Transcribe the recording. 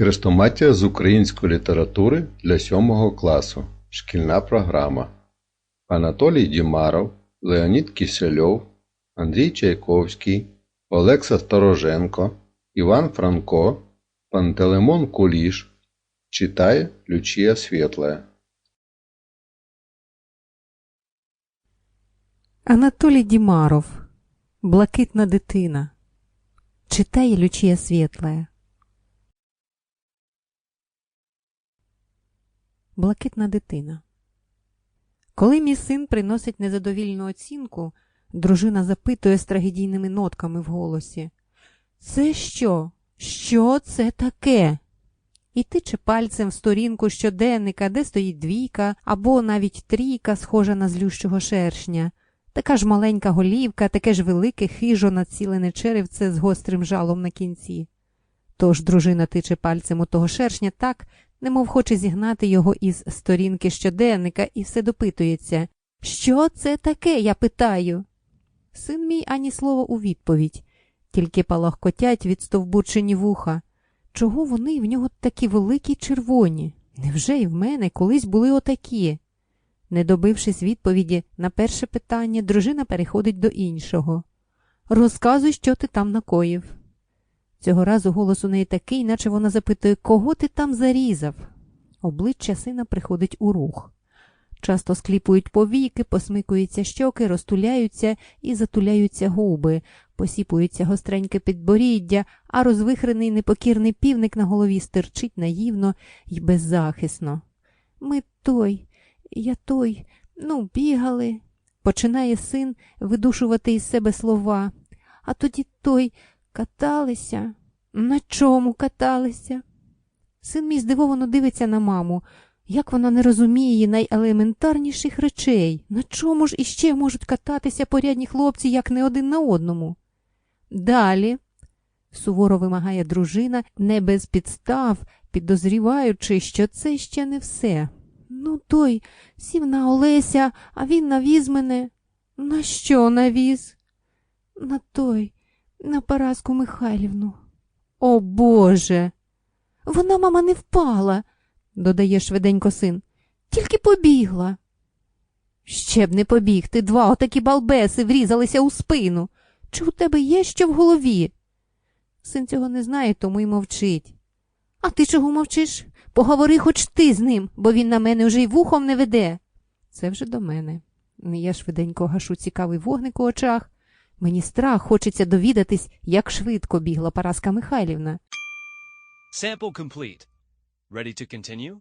Хрестоматія з української літератури для сьомого класу. Шкільна програма. Анатолій Дімаров, Леонід Кісельов, Андрій Чайковський, Олекса Стороженко, Іван Франко, Пантелеймон Куліш. Читає Лючія Світлая. Анатолій Дімаров. Блакитна дитина. Читає Лючія Світлая. Блакитна дитина. Коли мій син приносить незадовільну оцінку, дружина запитує з трагедійними нотками в голосі. Це що? Що це таке? І тиче пальцем в сторінку щоденника, де стоїть двійка або навіть трійка, схожа на злющого шершня. Така ж маленька голівка, таке ж велике хижо націлене черевце з гострим жалом на кінці. Тож дружина тиче пальцем у того шершня так, немов хоче зігнати його із сторінки щоденника і все допитується. Що це таке? я питаю. Син мій ані слова у відповідь, тільки палахкотять відстовбурчені вуха. Чого вони в нього такі великі червоні? Невже і в мене колись були отакі? Не добившись відповіді на перше питання, дружина переходить до іншого. Розказуй, що ти там накоїв. Цього разу голос у неї такий, наче вона запитує, кого ти там зарізав. Обличчя сина приходить у рух. Часто скліпують повіки, посмикуються щоки, розтуляються і затуляються губи, посіпується гостреньке підборіддя, а розвихрений непокірний півник на голові стирчить наївно й беззахисно. Ми той, я той, ну, бігали, починає син видушувати із себе слова. А тоді той каталися. На чому каталися? Син мій здивовано дивиться на маму. Як вона не розуміє найелементарніших речей? На чому ж іще можуть кататися порядні хлопці, як не один на одному? Далі, суворо вимагає дружина, не без підстав, підозріваючи, що це ще не все. Ну, той сів на Олеся, а він навіз мене. На що навіз? На той, на Параску Михайлівну. О Боже. Вона, мама, не впала, додає швиденько син. Тільки побігла. Ще б не побігти, два отакі балбеси врізалися у спину. Чи у тебе є що в голові? Син цього не знає, тому й мовчить. А ти чого мовчиш? Поговори хоч ти з ним, бо він на мене вже й вухом не веде. Це вже до мене. Я швиденько гашу цікавий вогник у очах. Мені страх хочеться довідатись, як швидко бігла Параска Михайлівна. Sample complete. Ready to continue?